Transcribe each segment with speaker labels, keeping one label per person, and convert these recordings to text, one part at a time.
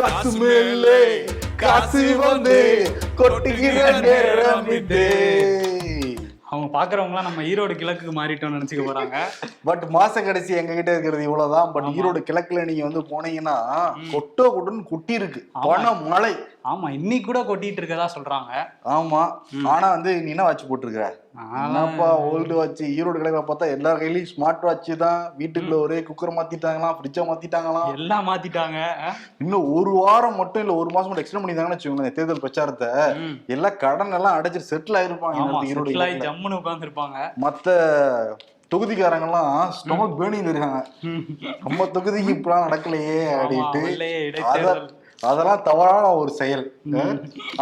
Speaker 1: காசு மேலே காசு வந்து கொட்டுகிற நேரம் இது
Speaker 2: அவங்க பாக்குறவங்களாம் நம்ம ஈரோடு கிழக்குக்கு மாறிட்டோம்னு நினைச்சுக்க போறாங்க.
Speaker 1: பட் மாச கடைசி எங்க கிட்ட இருக்கிறது இவ்வளவுதான். பட் ஈரோடு கிழக்குல நீங்க வந்து போனீங்கன்னா கொட்டோ கொட்டுன்னு குட்டி இருக்கு பண மழை
Speaker 2: ஆமா இன்னைக்கு கூட கொட்டிட்டு இருக்கதா சொல்றாங்க.
Speaker 1: ஆமா. ஆனா வந்து நீ என்ன வாட்ச் போட்டிருக்கிற? என்னப்பா ஓல்டு வாட்ச் ஈரோடு கிழக்குல பார்த்தா எல்லா கையிலயும் ஸ்மார்ட் வாட்ச் தான். வீட்டுக்குள்ள ஒரே குக்கர் மாத்திட்டாங்களாம் ஃப்ரிட்ஜை மாத்திட்டாங்களாம்.
Speaker 2: எல்லாம் மாத்திட்டாங்க.
Speaker 1: இன்னும் ஒரு வாரம் மட்டும் இல்ல ஒரு மாசம் மட்டும் எக்ஸ்டெண்ட் பண்ணிருந்தாங்கன்னு வச்சுக்கோங்களேன் தேர்தல் பிரச்சாரத்தை.
Speaker 2: ம்.
Speaker 1: எல்லாம் கடன் எல்லாம் அடைச்சிட்டு செட்டில் ஆயிருப்பாங்க ஈரோடு.
Speaker 2: ஜம்முன்னு உட்காந்துருப்பாங்க
Speaker 1: மத்த தொகுதிக்காரங்கெல்லாம் ஸ்டொமக் பேர்னிங் இருக்காங்க நம்ம தொகுதிக்கு இப்பெல்லாம் நடக்கலையே அப்படின்ட்டு. அதெல்லாம் தவறான ஒரு செயல்.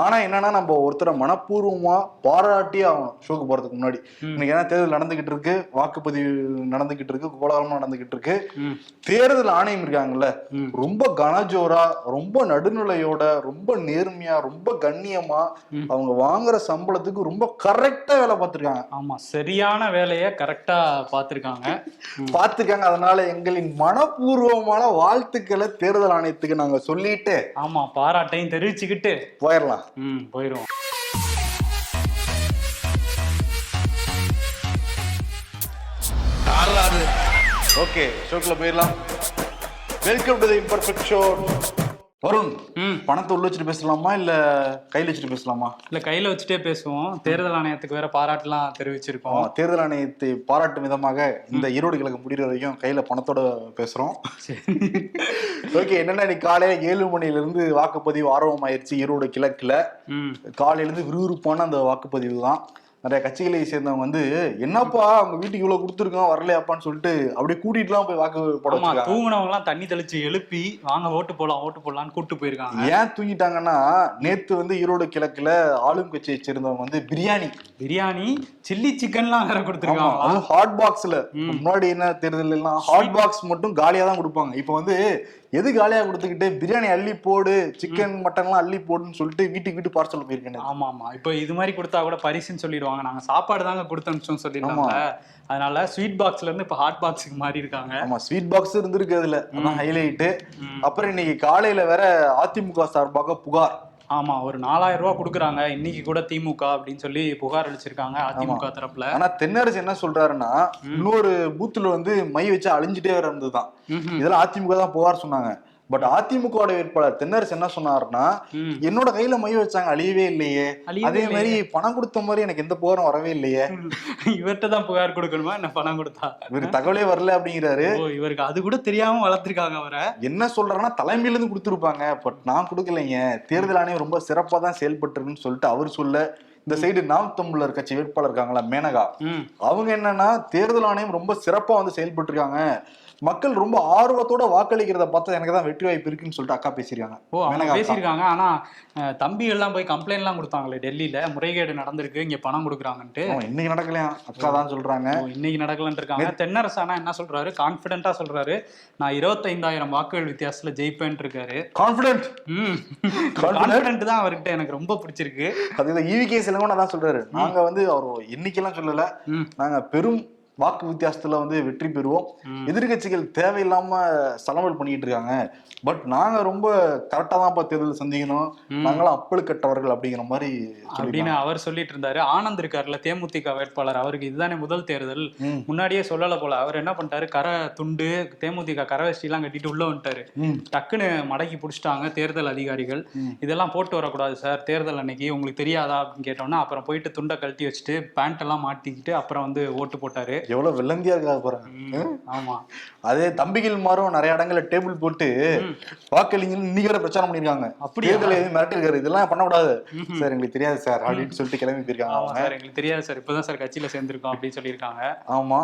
Speaker 1: ஆனா என்னன்னா நம்ம ஒருத்தரை மனப்பூர்வமா பாராட்டி ஆகணும் ஷோக்கு போறதுக்கு முன்னாடி. இன்னைக்கு ஏன்னா தேர்தல் நடந்துகிட்டு இருக்கு வாக்குப்பதிவு நடந்துகிட்டு இருக்கு கோலாகலமா நடந்துகிட்டு இருக்கு. தேர்தல் ஆணையம் இருக்காங்கல்ல. ரொம்ப கனஜோரா ரொம்ப நடுநிலையோட ரொம்ப நேர்மையா ரொம்ப கண்ணியமா அவங்க வாங்குற சம்பளத்துக்கு ரொம்ப கரெக்டா வேலை பார்த்திருக்காங்க.
Speaker 2: ஆமா சரியான வேலையை கரெக்டா பாத்திருக்காங்க
Speaker 1: பார்த்துக்கங்க அதனால எங்களின் மனப்பூர்வமான வாழ்த்துக்களை தேர்தல் ஆணையத்துக்கு நாங்க சொல்லிட்டு
Speaker 2: ஆமா பாராட்டையும் தெரிவிச்சுக்கிட்டு
Speaker 1: போயிடலாம்
Speaker 2: ம் போயிரும்
Speaker 1: ஓகே ஷோக்குள்ள போயிடலாம் welcome to the imperfect show Varun பணத்தை உள்ள வச்சுட்டு பேசலாமா இல்ல கையில வச்சுட்டு பேசலாமா?
Speaker 2: இல்ல கையில வச்சுட்டே பேசுவோம். தேர்தல் ஆணையத்துக்கு வேற பாராட்டுலாம் தெரிவிச்சிருக்கோம்.
Speaker 1: தேர்தல் ஆணையத்தை பாராட்டும் விதமாக இந்த ஈரோடு கிழக்கு முடிகிற வரைக்கும் கையில பணத்தோட பேசுறோம். ஓகே என்னன்னா இன்னைக்கு காலையில ஏழு மணில இருந்து வாக்குப்பதிவு ஆர்வம் ஆயிருச்சு ஈரோடு கிழக்குல. காலையில இருந்து விறுவிறுப்பான அந்த வாக்குப்பதிவு தான். நிறைய கட்சிகளை சேர்ந்தவங்க வந்து என்னப்பா அவங்க வீட்டுக்கு இவ்வளவு கொடுத்துருக்கோம் வரலையாப்பான்னு சொல்லிட்டு அப்படியே கூட்டிட்டுலாம் போய் வாக்கு போட
Speaker 2: ஆமா
Speaker 1: வச்சிருக்காங்க.
Speaker 2: தூங்குனவங்க எல்லாம் தண்ணி தெளிச்சு எழுப்பி வாங்க ஓட்டு போலாம் ஓட்டு போடலாம்னு கூட்டு போயிருக்காங்க.
Speaker 1: ஏன் தூங்கிட்டாங்கன்னா நேத்து வந்து ஈரோடு கிழக்குல ஆளும் கட்சியை சேர்ந்தவங்க வந்து பிரியாணி.
Speaker 2: பிரியாணி சில்லி சிக்கன்லாம் வேற கொடுத்துருக்காங்க
Speaker 1: அதுவும் ஹாட் பாக்ஸ்ல முன்னாடி என்ன தேர்தல் எல்லாம் ஹாட் பாக்ஸ் மட்டும் காலியா தான் கொடுப்பாங்க. இப்போ வந்து எது காலியா கொடுத்துக்கிட்டு பிரியாணி அள்ளி போடு சிக்கன் மட்டன்லாம் அள்ளி போடுன்னு சொல்லிட்டு வீட்டுக்கு வீட்டு பார்சல் போயிருக்கேன்.
Speaker 2: ஆமா ஆமா. இப்போ இது மாதிரி கொடுத்தா கூட பரிசுன்னு சொல்லிடுவாங்க. நாங்க சாப்பாடு தாங்க கொடுத்து அனுப்பிச்சோம் சொல்லிடுவாங்க அதனால ஸ்வீட் பாக்ஸ்ல இருந்து இப்போ ஹாட் பாக்ஸுக்கு மாறி இருக்காங்க.
Speaker 1: ஆமா ஸ்வீட் பாக்ஸ் இருந்திருக்கு அதுல. அதான் ஹைலைட் அப்புறம் இன்னைக்கு காலையில வேற அதிமுக சார்பாக புகார்.
Speaker 2: ஆமா ஒரு நாலாயிரம் ரூபாய் கொடுக்குறாங்க. இன்னைக்கு கூட திமுக அப்படின்னு சொல்லி புகார் அளிச்சிருக்காங்க. அதிமுக தரப்புல.
Speaker 1: ஆனா தென்னரசு என்ன சொல்றாருன்னா இன்னொரு பூத்துல வந்து மை வச்சு அழிஞ்சிட்டே வர இருந்ததுதான். இதெல்லாம் அதிமுக தான் புகார் சொன்னாங்க. பட் அதிமுக வேட்பாளர் தென்னரசு என்ன சொன்னாருன்னா
Speaker 2: ம்.
Speaker 1: என்னோட கையில மை வச்சாங்க அழியவே இல்லையே. அதே மாதிரி பணம் கொடுத்த மாதிரி எனக்கு எந்த புகாரும் வரவே இல்லையே.
Speaker 2: இவர்கிட்ட தான் புகார் கொடுக்கணுமா? என்ன பணம் கொடுத்தா?
Speaker 1: இவருக்கு தகவலே வரல அப்படிங்கிறாரு.
Speaker 2: இவருக்கு அது கூட தெரியாம வளர்த்திருக்காங்க அவரை.
Speaker 1: என்ன சொல்றாருன்னா தலைமையில இருந்து கொடுத்துருப்பாங்க. பட் நான் கொடுக்கலைங்க. தேர்தல் ஆணையம் ரொம்ப சிறப்பா தான் செயல்பட்டுருக்குன்னு சொல்லிட்டு அவர் சொல்ல இந்த சைடு நாம் தமிழர் கட்சி வேட்பாளர் இருக்காங்களா மேனகா. அவங்க என்னன்னா தேர்தல் ஆணையம் ரொம்ப சிறப்பா வந்து செயல்பட்டு இருக்காங்க மக்கள் ரொம்ப ஆர்வத்தோட வாக்களிக்கிறத பார்த்தா எனக்கு தான் வெற்றி வாய்ப்பு இருக்குன்னு சொல்லிட்டு அக்கா பேசியிருக்காங்க.
Speaker 2: ஓ அவங்க. பேசியிருக்காங்க. ஆனா அஹ், தம்பி எல்லாம் போய் கம்ப்ளைண்ட் எல்லாம் கொடுத்தாங்களே டெல்லியில முறைகேடு நடந்திருக்கு இங்க பணம் கொடுக்குறாங்கன்ட்டு.
Speaker 1: இன்னைக்கு நடக்கலையா? அக்கா தான் சொல்றாங்க.
Speaker 2: இன்னைக்கு நடக்கலன்னு இருக்காங்க. தென்னரசு ஆனா என்ன சொல்றாரு? கான்பிடென்ட்டா சொல்றாரு. நான் இருபத்தைந்தாயிரம் வாக்குகள் வித்தியாசத்துல ஜெயிப்பேன் இருக்காரு.
Speaker 1: Confident?
Speaker 2: கான்பிடென்ட் தான் அவர்கிட்ட எனக்கு ரொம்ப பிடிச்சிருக்கு.
Speaker 1: அது ஈவிகே சிலங்கோட தான் சொல்றாரு. நாங்க வந்து அவர் எண்ணிக்கைலாம் சொல்லல. நாங்க பெரும் வாக்கு வித்தியாசத்துல வந்து வெற்றி பெறுவோம். எதிர்கட்சிகள் தேவையில்லாம சலமல் பண்ணிட்டு இருக்காங்க. பட் நாங்க ரொம்ப கரெக்டா தான் தேர்தல் சந்திக்கணும். நாங்களாம் அப்பழுக்கட்டவர்கள் அப்படிங்கிற மாதிரி
Speaker 2: அப்படின்னு. அவர் சொல்லிட்டு இருந்தாரு. ஆனந்த் இருக்காருல்ல தேமுதிக வேட்பாளர். அவருக்கு இதுதானே முதல் தேர்தல். முன்னாடியே சொல்லல போல. அவர் என்ன பண்ணிட்டாரு? கரை துண்டு தேமுதிக கரை வேஷ்டி எல்லாம் கட்டிட்டு உள்ள வந்துட்டாரு. டக்குன்னு மடக்கி பிடிச்சிட்டாங்க தேர்தல் அதிகாரிகள். இதெல்லாம் போட்டு வரக்கூடாது சார். தேர்தல் அன்னைக்கு உங்களுக்கு தெரியாதா அப்படின்னு கேட்டோம்னா அப்புறம் போயிட்டு துண்டை கழட்டி வச்சுட்டு பேண்ட் எல்லாம் மாட்டிக்கிட்டு அப்புறம் வந்து ஓட்டு போட்டாரு.
Speaker 1: எவ்வளவு வெள்ளந்தியா இருக்கா பாருங்க.
Speaker 2: ம், ஆமா.
Speaker 1: அதே தம்பிகள் மாறும் நிறைய இடங்கள்ல டேபிள் போட்டு வாக்களிங்கன்னு இன்னைக்கு வரை பிரச்சாரம் பண்ணிருக்காங்க.
Speaker 2: அப்படியா?
Speaker 1: தேர்தல் எதுவும் மிரட்டிருக்காரு இதெல்லாம் பண்ணக்கூடாது. சார் எங்களுக்கு தெரியாது சார் அப்படின்னு சொல்லிட்டு கிளம்பி போயிருக்காங்க
Speaker 2: ஆமா சார் எங்களுக்கு தெரியாது சார். இப்பதான் சார் கட்சியில சேர்ந்திருக்கோம் அப்படின்னு சொல்லியிருக்காங்க.
Speaker 1: ஆமா.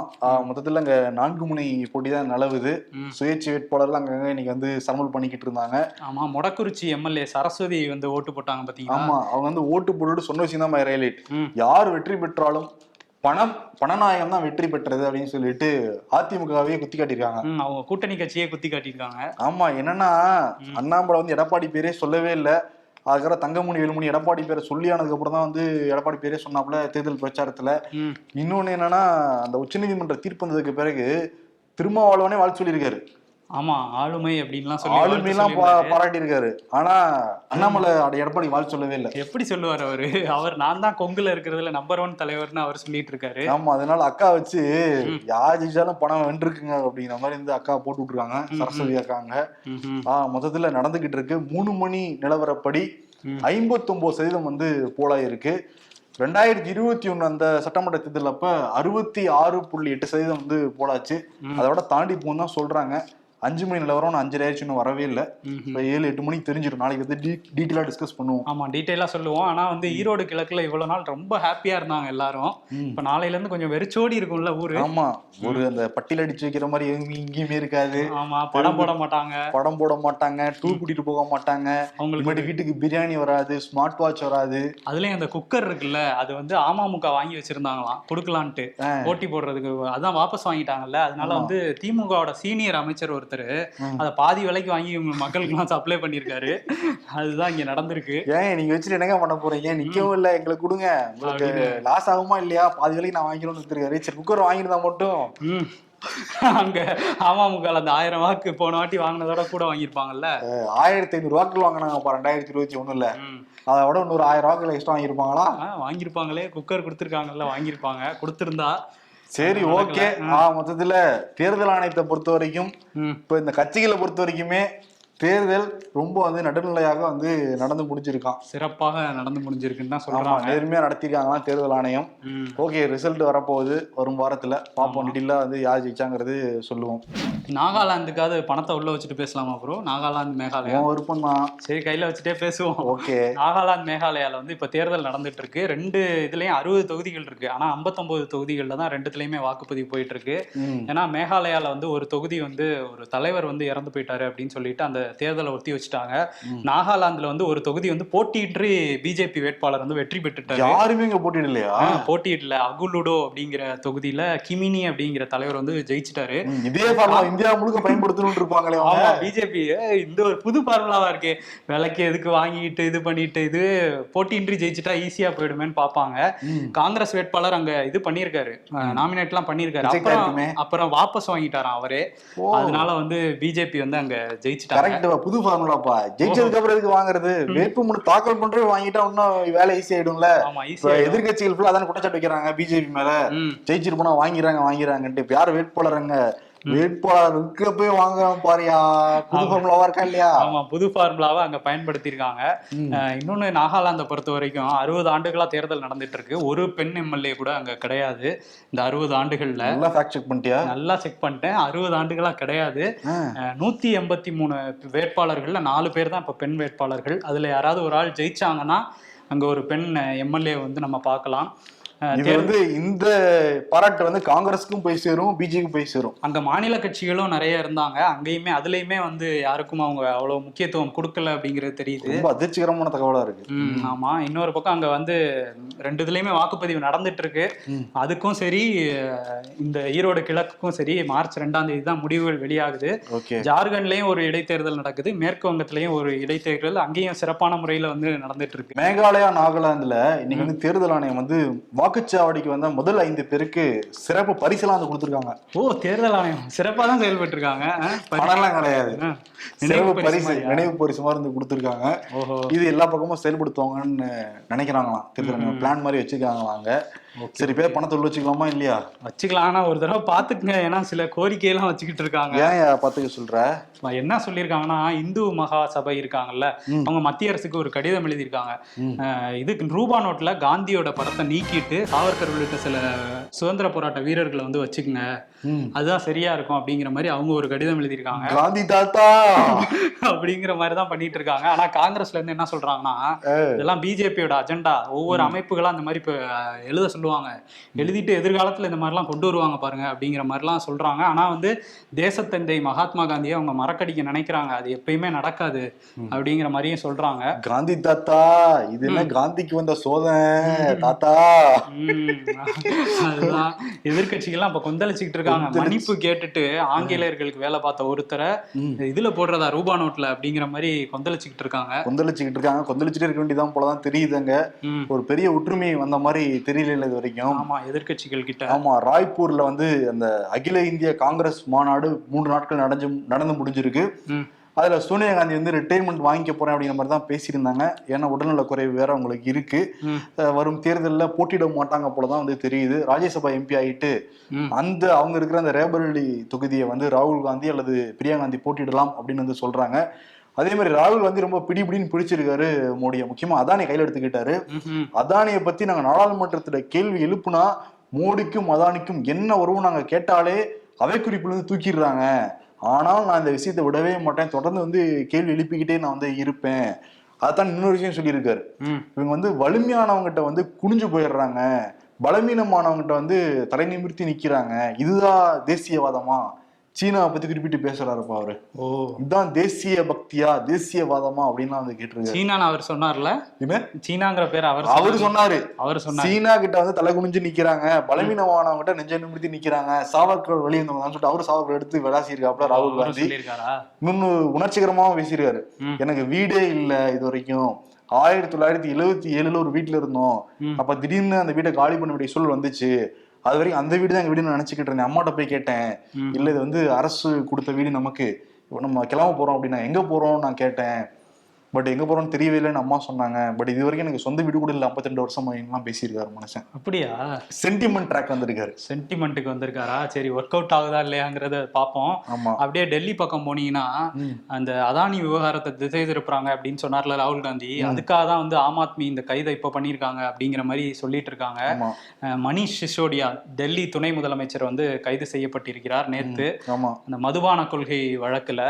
Speaker 1: மொத்தத்துல அங்க நான்கு முனை போட்டி தான் நிலவுது. சுயேட்சை வேட்பாளர்கள் அங்கங்க இன்னைக்கு வந்து சரமல் பண்ணிக்கிட்டு இருந்தாங்க.
Speaker 2: ஆமா மொடக்குறிச்சி எம்எல்ஏ சரஸ்வதி வந்து ஓட்டு போட்டாங்க பாத்தீங்களா?
Speaker 1: ஆமா அவங்க வந்து ஓட்டு போட்டுட்டு சொன்ன விஷயம் தான்
Speaker 2: ம்.
Speaker 1: யார் வெற்றி பெற்றாலும் பணம் பணநாயகம் தான் வெற்றி பெற்றது அப்படின்னு சொல்லிட்டு அதிமுகவே குத்தி காட்டியிருக்காங்க.
Speaker 2: அவங்க கூட்டணி கட்சியே குத்தி காட்டியிருக்காங்க.
Speaker 1: ஆமா என்னன்னா அண்ணாமலை வந்து எடப்பாடி பேரே சொல்லவே இல்லை. அதுக்கப்புறம் தங்கமணி வேலுமணி எடப்பாடி பேரை சொல்லி ஆனதுக்கு அப்புறம் தான் வந்து எடப்பாடி பேரே சொன்னாப்புல தேர்தல் பிரச்சாரத்துல. இன்னொன்னு என்னன்னா அந்த உச்சநீதிமன்ற தீர்ப்பு வந்ததுக்கு பிறகு திருமாவளவனே வாழ்த்து சொல்லியிருக்காரு.
Speaker 2: ஆமா ஆளுமை அப்படின்லாம் சொல்லி
Speaker 1: ஆளுமை
Speaker 2: வாழ்த்து
Speaker 1: எல்லாம்
Speaker 2: சொல்லியிருந்தாரு.
Speaker 1: பாராட்டி இருக்காரு ஆனா அண்ணாமலை அட எடப்பாடி வாழ்த்து சொல்லவே இல்லை.
Speaker 2: எப்படி சொல்லுவார் அவரு? அவர் நான் தான் கொங்குல இருக்கிறதுல நம்பர் ஒன் தலைவர்னு அவர் சொல்லிட்டு இருக்காரு
Speaker 1: ஆமா அதனால அக்கா வச்சு யார் ஜெயிச்சாலும் பணம் வென்றிருக்குங்க அப்படிங்கிற மாதிரி இருந்து அக்கா போட்டு விட்டுருக்காங்க. சரஸ்வதி அக்காங்க. ஆஹ் மொத்தத்துல நடந்துகிட்டு இருக்கு. மூணு மணி நிலவரப்படி
Speaker 2: ம்.
Speaker 1: ஐம்பத்தொன்பது சதவீதம் வந்து போலாயிருக்கு. ரெண்டாயிரத்தி இருபத்தி ஒண்ணு அந்த சட்டமன்ற தேர்தல் அப்ப அறுபத்தி ஆறு புள்ளி எட்டு சதவீதம் வந்து போலாச்சு. அதோட தாண்டி போகும் தான் சொல்றாங்க. அஞ்சு மணி நிலவரம் அஞ்சரை ஆயிடுச்சு இன்னும் வரவே இல்லை. ஏழு எட்டு மணிக்கு தெரிஞ்சிடும் நாளைக்கு வந்து டீட்டெயிலா டிஸ்கஸ் பண்ணுவோம்.
Speaker 2: ஆமா டீட்டெயிலா சொல்லுவோம். ஆனா வந்து ஈரோடு கிழக்குல இவ்வளவு நாள் ரொம்ப ஹாப்பியா இருந்தாங்க எல்லாரும். இப்ப நாளையில இருந்து கொஞ்சம் வெறிச்சோடி இருக்கும்ல ஊரு.
Speaker 1: ஆமா ஒரு அந்த பட்டியல் அடிச்சு வைக்கிற மாதிரி எங்கேயும் இங்கேயுமே இருக்காது.
Speaker 2: ஆமா படம் போட மாட்டாங்க.
Speaker 1: படம் போட மாட்டாங்க டூர் கூட்டிட்டு போக மாட்டாங்க.
Speaker 2: அவங்களுக்கு
Speaker 1: வீட்டுக்கு பிரியாணி வராது ஸ்மார்ட் வாட்ச் வராது.
Speaker 2: அதுலயும் அந்த குக்கர் இருக்குல்ல அது வந்து அமமுக வாங்கி வச்சிருந்தாங்களாம். கொடுக்கலான்ட்டு. போட்டி போடுறதுக்கு அதான் வாபஸ் வாங்கிட்டாங்கல்ல. அதனால வந்து திமுகவோட சீனியர் அமைச்சர் ஒருத்தர்
Speaker 1: ம்.
Speaker 2: அதை பாதி விலைக்கு வாங்கி இவங்க மக்களுக்கு எல்லாம் சப்ளை பண்ணியிருக்காரு. அதுதான் இங்க நடந்திருக்கு.
Speaker 1: ஏன்? நீங்க வச்சுட்டு என்னங்க பண்ண போறீங்க? நிக்கவும் இல்ல. எங்களுக்கு கொடுங்க. உங்களுக்கு லாஸ் ஆகுமா இல்லையா? பாதி வேலைக்கு நான் வாங்கிக்கணும்னு எடுத்துருக்காரு சரி குக்கர் வாங்கியிருந்தா மட்டும்.
Speaker 2: அங்க அமமுக அந்த ஆயிரம் வாக்கு போன வாட்டி வாங்கினதோட கூட வாங்கியிருப்பாங்கல்ல.
Speaker 1: ஆயிரத்தி ஐநூறு வாக்குகள் வாங்கினாங்க ரெண்டாயிரத்தி இருபத்தி ஒண்ணுல. அதை விட இன்னொரு ஆயிரம் வாக்குகள் எக்ஸ்ட்ரா வாங்கியிருப்பாங்களா?
Speaker 2: வாங்கியிருப்பாங்களே. குக்கர் கொடுத்துருக்காங்கல்ல வாங்கியிருப்பாங்க. கொடுத்துருந்தா
Speaker 1: சரி ஓகே. மொத்தத்துல தேர்தல் ஆணையத்தை பொறுத்த வரைக்கும் இப்ப இந்த கட்சிகளை பொறுத்த வரைக்குமே தேர்தல் ரொம்ப வந்து நடுநிலையாக வந்து நடந்து முடிஞ்சிருக்கான்.
Speaker 2: சிறப்பாக நடந்து முடிஞ்சிருக்குன்னு தான் சொல்றாங்க.
Speaker 1: நேர்மையா நடத்திருக்காங்களாம் தேர்தல் ஆணையம். ஓகே ரிசல்ட் வரப்போகுது வரும் வாரத்துல. பாப்போம் டீட்டெயிலா வந்து யார் ஜெயிச்சாங்கிறது சொல்லுவோம்.
Speaker 2: நாகாலாந்துக்காவது பணத்தை உள்ள வச்சுட்டு பேசலாமா ப்ரோ நாகாலாந்து மேகாலயா?
Speaker 1: விருப்பம் தான்.
Speaker 2: சரி கையில வச்சுட்டே பேசுவோம்.
Speaker 1: ஓகே.
Speaker 2: நாகாலாந்து மேகாலயால வந்து இப்ப தேர்தல் நடந்துட்டு இருக்கு ரெண்டு இதுலயும் அறுபது தொகுதிகள் இருக்கு. ஆனா 59 தொகுதிகள்ல தான் ரெண்டுத்துலயுமே வாக்குப்பதிவு போயிட்டு இருக்கு ஏன்னா மேகாலயால வந்து ஒரு தொகுதி வந்து ஒரு தலைவர் வந்து இறந்து போயிட்டாரு அப்படின்னு சொல்லிட்டு அந்த தேர்தலை ஒத்தி வச்சுட்டாங்க. நாகாலாந்துல வந்து ஒரு தொகுதி வந்து போட்டியின்றி பிஜேபி வேட்பாளர் வந்து வெற்றி பெற்றுட்டாரு
Speaker 1: யாருமே இங்க போட்டிடலையா
Speaker 2: ஆ, போட்டியிடல. அகுலுடோ அப்படிங்கிற தொகுதியில கிமினி அப்படிங்கிற தலைவர் வந்து ஜெயிச்சிட்டாரு.
Speaker 1: இதே இந்தியா முழுக்க பயன்படுத்தணும்னு இருப்பாங்களே
Speaker 2: ஆமா பிஜேபி. இந்த ஒரு புது ஃபார்முலாவா இருக்கே. விலைக்கு எதுக்கு வாங்கிட்டு இது பண்ணிட்டு இது போட்டியின்றி ஜெயிச்சிட்டா ஈஸியா போயிடுமேன்னு பாப்பாங்க. காங்கிரஸ் வேட்பாளர் அங்க இது பண்ணிருக்காரு நாமினேட் எல்லாம் பண்ணிருக்காரு அப்புறம் வாபஸ் வாங்கிட்டாராம் அவரே. அதனால வந்து பிஜேபி வந்து அங்க ஜெயிச்சிட்டாங்க.
Speaker 1: கரெக்ட் புது ஃபார்முலாப்பா ஜெயிச்சதுக்கு அப்புறம் இதுக்கு வாங்குறது? வேட்புமனு தாக்கல் பண்றது வாங்கிட்டா இன்னும் வேலை ஈஸி ஆயிடும்ல. எதிர்கட்சிகள் ஃபுல்லா அதான குற்றச்சாட்டு வைக்கிறாங்க பிஜேபி மேல.
Speaker 2: ம்.
Speaker 1: ஜெயிச்சிட்டு போனா வாங்கிறாங்க வாங்கிறாங்கன்ட்டு இப்ப யார் வேட்பாளர் அங்க வேட்பாளர் இருக்க போய் வாங்க பாரியா. புது ஃபார்முலாவா இருக்கா இல்லையா?
Speaker 2: ஆமா புது ஃபார்முலாவை அங்க பயன்படுத்தியிருக்காங்க. இன்னொன்னு நாகாலாந்தை பொறுத்த வரைக்கும் அறுபது ஆண்டுகளா தேர்தல் நடந்துட்டு இருக்கு. ஒரு பெண் எம்எல்ஏ கூட அங்க கிடையாது இந்த அறுபது ஆண்டுகள்ல.
Speaker 1: நல்லா ஃபேக்ட் செக் பண்ணிட்டியா?
Speaker 2: நல்லா செக் பண்ணிட்டேன். அறுபது ஆண்டுகளா கிடையாது. நூத்தி எண்பத்தி மூணு வேட்பாளர்கள்ல நாலு பேர் தான் இப்ப பெண் வேட்பாளர்கள். அதுல யாராவது ஒரு ஆள் ஜெயிச்சாங்கன்னா அங்க ஒரு பெண் எம்எல்ஏ வந்து நம்ம பார்க்கலாம்.
Speaker 1: இது வந்து இந்த பாராட்டு வந்து காங்கிரஸுக்கும் போய் சேரும் பிஜேபிக்கும் போய் சேரும்.
Speaker 2: அங்க மாநில கட்சிகளும் நிறைய இருந்தாங்க. அங்கேயுமே அதுலயுமே வந்து யாருக்கும் அவங்க அவ்வளவு முக்கியத்துவம் கொடுக்கல அப்படிங்கிறது தெரியுது.
Speaker 1: ரொம்ப அதிர்ச்சிகரமான தகவலா இருக்கு.
Speaker 2: ஆமா. இன்னொரு பக்கம் அங்க வந்து ரெண்டு இதுலயுமே வாக்குப்பதிவு நடந்துட்டு இருக்கு. அதுக்கும் சரி இந்த ஈரோடு கிழக்குக்கும் சரி மார்ச் ரெண்டாம் தேதி தான் முடிவுகள் வெளியாகுது. ஜார்க்கண்ட்லயும் ஒரு இடைத்தேர்தல் நடக்குது. மேற்கு வங்கத்திலயும் ஒரு இடைத்தேர்தல். அங்கேயும் சிறப்பான முறையில வந்து நடந்துட்டு இருக்கு
Speaker 1: மேகாலயா நாகாலாந்துல இன்னைக்கு வந்து தேர்தல் ஆணையம் வந்து வாக்குச்சாவடிக்கு வந்த முதல் ஐந்து பேருக்கு சிறப்பு பரிசெல்லாம் வந்து கொடுத்துருக்காங்க.
Speaker 2: ஓ தேர்தல் ஆணையம். சிறப்பா தான் செயல்பட்டு இருக்காங்க.
Speaker 1: பணம்லாம் கிடையாது. சிறப்பு
Speaker 2: நினைவு
Speaker 1: பரிசு? நினைவு பரிசு மாதிரி இருந்து கொடுத்துருக்காங்க. இது எல்லா பக்கமும் செயல்படுத்துவாங்கன்னு நினைக்கிறாங்களாம். தேர்தல் பிளான் மாதிரி வச்சிருக்காங்களாம் அங்க. சரி பேர் பணத்தை உள்ள வச்சுக்கலாமா இல்லையா?
Speaker 2: வச்சுக்கலாம். ஆனா ஒரு தடவை பாத்துக்குங்க ஏன்னா சில கோரிக்கையெல்லாம் வச்சுக்கிட்டு இருக்காங்க.
Speaker 1: ஏன் பாத்துக்க சொல்ற?
Speaker 2: என்ன சொல்லியிருக்காங்கன்னா இந்து மகா சபை இருக்காங்கல்ல அவங்க மத்திய அரசுக்கு ஒரு கடிதம் எழுதியிருக்காங்க. இதுக்கு ரூபா நோட்ல காந்தியோட படத்தை நீக்கிட்டு சாவர்கர் உள்ளிட்ட சில சுதந்திர போராட்ட வீரர்களை வந்து வச்சுக்கோங்க. அதுதான் சரியா இருக்கும் அப்படிங்கிற மாதிரி அவங்க ஒரு கடிதம் எழுதியிருக்காங்க.
Speaker 1: காந்தி தாத்தா!
Speaker 2: அப்படிங்கிற மாதிரி தான் பண்ணிட்டு இருக்காங்க. ஆனா காங்கிரஸ்ல இருந்து என்ன சொல்றாங்கன்னா இதெல்லாம் பிஜேபியோட அஜெண்டா. ஒவ்வொரு அமைப்புகளா அந்த மாதிரி இப்ப எழுத சொல்லுவாங்க. எழுதிட்டு எதிர்காலத்துல இந்த மாதிரிலாம் கொண்டு வருவாங்க பாருங்க அப்படிங்கிற மாதிரிலாம் சொல்றாங்க. ஆனா வந்து தேசத்தந்தை மகாத்மா காந்தியை அவங்க மறக்கடிக்க நினைக்கிறாங்க. அது எப்பயுமே நடக்காது அப்படிங்கிற மாதிரியும் சொல்றாங்க.
Speaker 1: காந்தி தாத்தா இது என்ன காந்திக்கு வந்த சோதனை தாத்தா?
Speaker 2: அதுதான். எதிர்கட்சிகள்லாம் இப்ப கொந்தளிச்சுக்கிட்டு இருக்காங்க. மன்னிப்பு கேட்டுட்டு ஆங்கிலேயர்களுக்கு வேலை பார்த்த ஒருத்தரை இதுல போடுறதா ரூபா நோட்ல அப்படிங்கிற மாதிரி கொந்தளிச்சுக்கிட்டு இருக்காங்க.
Speaker 1: கொந்தளிச்சுக்கிட்டு இருக்காங்க. கொந்தளிச்சுட்டே இருக்க வேண்டியதான் போலதான் தெரியுதுங்க. ஒரு பெரிய ஒற்றுமை வந்த மாதிரி தெரியல இது வரைக்கும்
Speaker 2: ஆமா எதிர்க்கட்சிகள் கிட்ட.
Speaker 1: ஆமா ராய்ப்பூர்ல வந்து அந்த அகில இந்திய காங்கிரஸ் மாநாடு மூன்று நாட்கள் நடந்து நடந்து முடிஞ்சிருக்கு. அதுல சோனியா காந்தி வந்து ரிட்டைர்மெண்ட் வாங்கிக்க போறேன் அப்படிங்கிற மாதிரி தான் பேசியிருந்தாங்க. ஏன்னா உடல்நல குறைவு வேற அவங்களுக்கு இருக்கு. வரும் தேர்தலில் போட்டியிட மாட்டாங்க போலதான் வந்து தெரியுது. ராஜ்யசபா எம்பி ஆயிட்டு. அந்த அவங்க இருக்கிற அந்த ரேபரேலி தொகுதியை வந்து ராகுல் காந்தி அல்லது பிரியா காந்தி போட்டியிடலாம் அப்படின்னு வந்து சொல்றாங்க. அதே மாதிரி ராகுல் காந்தி ரொம்ப பிடி பிடின்னு பிடிச்சிருக்காரு மோடியை. முக்கியமா அதானி கையில் எடுத்துக்கிட்டாரு. அதானியை பத்தி நாங்க நாடாளுமன்றத்துல கேள்வி எழுப்புனா மோடிக்கும் அதானிக்கும் என்ன உறவு நாங்க கேட்டாலே அவை குறிப்புல இருந்து தூக்கிடுறாங்க. ஆனால் நான் இந்த விஷயத்தை விடவே மாட்டேன். தொடர்ந்து வந்து கேள்வி எழுப்பிக்கிட்டே நான் வந்து இருப்பேன். அதான் இன்னொரு விஷயம் சொல்லியிருக்காரு. இவங்க வந்து வலிமையானவங்ககிட்ட வந்து குனிஞ்சு போயிடுறாங்க. பலவீனமானவங்ககிட்ட வந்து தலை நிமிர்த்தி நிக்கிறாங்க. இதுதான் தேசியவாதமா? சீனாவை பத்தி குறிப்பிட்டு பேசுறாருப்பா அவரு.
Speaker 2: ஓ.
Speaker 1: இதுதான் தேசிய பக்தியா தேசியவாதமா அப்படின்னு வந்து கேட்டிருக்காரு.
Speaker 2: சீனான்னு அவர் சொன்னார்ல? சீனாங்கிற பேர் அவர்
Speaker 1: அவரு சொன்னாரு.
Speaker 2: அவர் சொன்னார்.
Speaker 1: சீனா கிட்ட வந்து தலை குனிஞ்சு நிக்கிறாங்க. பலவீனமானவங்க நெஞ்ச நிமிர்த்தி நிக்கிறாங்க. சாவர்கள் வெளியே வந்தவங்க சொல்லிட்டு அவரு சாவர்கள் எடுத்து விளாசியிருக்காப்ல ராகுல் காந்தி. இன்னொன்னு உணர்ச்சிகரமாவும் பேசியிருக்காரு. எனக்கு வீடே இல்ல இது வரைக்கும் ஆயிரத்தி தொள்ளாயிரத்தி எழுவத்தி ஏழுல ஒரு வீட்டுல இருந்தோம். அப்ப திடீர்னு அந்த வீட்டை காலி பண்ண வேண்டிய சூழல் வந்துச்சு. அது வரைக்கும் அந்த வீடு தான் எங்க வீடுன்னு நினைச்சுக்கிட்டு இருந்தேன். அம்மாட்ட போய் கேட்டேன். இல்ல இது வந்து அரசு கொடுத்த வீடு நமக்கு. இப்ப நம்ம கிளம்ப போறோம் அப்படின்னா எங்க போறோம் நான் கேட்டேன். பட் எங்க போறோம்னு தெரியவே இல்லைன்னு அம்மா சொன்னாங்க. பட் இது வரைக்கும் எனக்கு சொந்த வீடு கூட இல்ல. 52 வருஷம் எல்லாம் பேசியிருக்காரு மனுஷன்.
Speaker 2: அப்படியா?
Speaker 1: சென்டிமெண்ட் ட்ராக் வந்திருக்காரு.
Speaker 2: சென்டிமெண்ட்டுக்கு வந்திருக்காரா? சரி ஒர்க் அவுட் ஆகுதா இல்லையாங்கிறத பார்ப்போம்.
Speaker 1: ஆமா.
Speaker 2: அப்படியே டெல்லி பக்கம் போனீங்கன்னா. அந்த அதானி விவகாரத்தை திசை திருப்புறாங்க அப்படின்னு சொன்னார்ல ராகுல் காந்தி. அதுக்காக தான் வந்து ஆம் ஆத்மி இந்த கைதை இப்ப பண்ணியிருக்காங்க அப்படிங்கிற மாதிரி சொல்லிட்டு இருக்காங்க. மணீஷ் சிசோடியா டெல்லி துணை முதலமைச்சர் வந்து கைது செய்யப்பட்டிருக்கிறார் நேத்து.
Speaker 1: ஆமா.
Speaker 2: அந்த மதுபான கொள்கை வழக்குல.